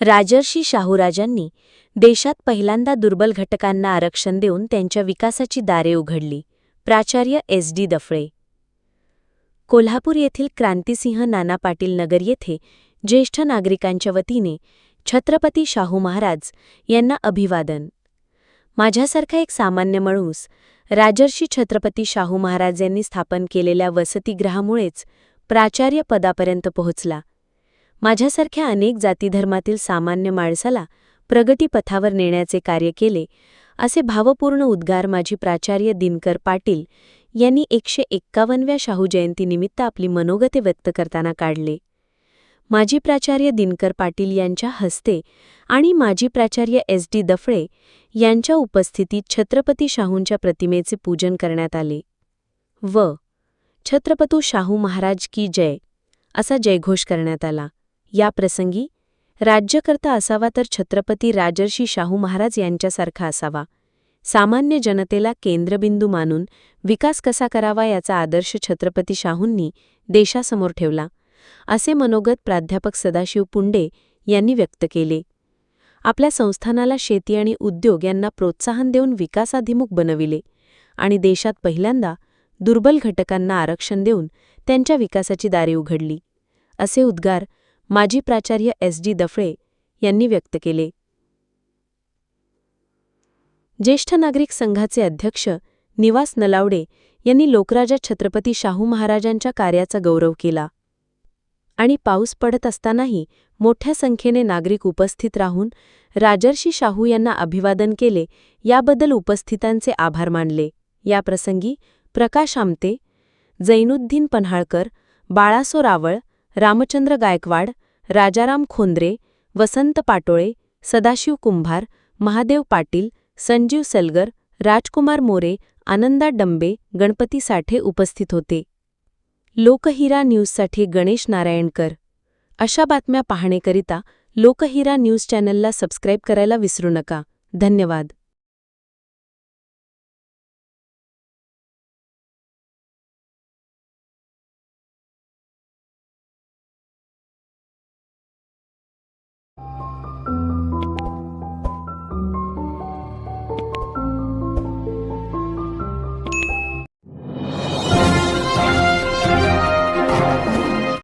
राजर्षी शाहूराजांनी देशात पहिल्यांदा दुर्बल घटकांना आरक्षण देऊन त्यांच्या विकासाची दारे उघडली. प्राचार्य एस डी दफळे. कोल्हापूर येथील क्रांतिसिंह नाना पाटील नगर येथे ज्येष्ठ नागरिकांच्या वतीने छत्रपती शाहू महाराज यांना अभिवादन. माझ्यासारखा एक सामान्य माणूस राजर्षी छत्रपती शाहू महाराज यांनी स्थापन केलेल्या वसतिगृहामुळेच प्राचार्य पदापर्यंत पोहोचला. माझ्यासारख्या अनेक जातीधर्मातील सामान्य माणसाला प्रगतीपथावर नेण्याचे कार्य केले असे भावपूर्ण उद्गार माझी प्राचार्य दिनकर पाटील यांनी एकशे एक्कावनव्या शाहू जयंतीनिमित्त आपली मनोगते व्यक्त करताना काढले. माजी प्राचार्य दिनकर पाटील यांच्या हस्ते आणि माजी प्राचार्य एस डी दफळे यांच्या उपस्थितीत छत्रपती शाहूंच्या प्रतिमेचे पूजन करण्यात आले. व छत्रपतू शाहू महाराज की जय असा जयघोष करण्यात आला. या प्रसंगी राज्यकर्ता असावा तर छत्रपती राजर्षी शाहू महाराज यांच्यासारखा असावा. सामान्य जनतेला केंद्रबिंदू मानून विकास कसा करावा याचा आदर्श छत्रपती शाहूंनी देशासमोर ठेवला असे मनोगत प्राध्यापक सदाशिव पुंडे यांनी व्यक्त केले. आपल्या संस्थानाला शेती आणि उद्योग यांना प्रोत्साहन देऊन विकासाभिमुख बनविले आणि देशात पहिल्यांदा दुर्बल घटकांना आरक्षण देऊन त्यांच्या विकासाची दारे उघडली. असे उद्गार माजी प्राचार्य एस डी दफळे यांनी व्यक्त केले. ज्येष्ठ नागरिक संघाचे अध्यक्ष निवास नलावडे यांनी लोकराजा छत्रपती शाहू महाराजांच्या कार्याचा गौरव केला. आणि पाऊस पडत असतानाही मोठ्या संख्येने नागरिक उपस्थित राहून राजर्षी शाहू यांना अभिवादन केले याबद्दल उपस्थितांचे आभार मानले. याप्रसंगी प्रकाश आमते जैनुद्दीन पन्हाळकर बाळासो रावळ रामचंद्र गायकवाड राजाराम खोंद्रे वसंत पाटोळे सदाशिव कुंभार महादेव पाटील संजीव सलगर राजकुमार मोरे आनंदा डंबे गणपती साठे उपस्थित होते. लोकहिरा न्यूजसाठी गणेश नारायणकर. अशा बातम्या पाहण्याकरिता लोकहिरा न्यूज चॅनलला सबस्क्राईब करायला विसरू नका. धन्यवाद.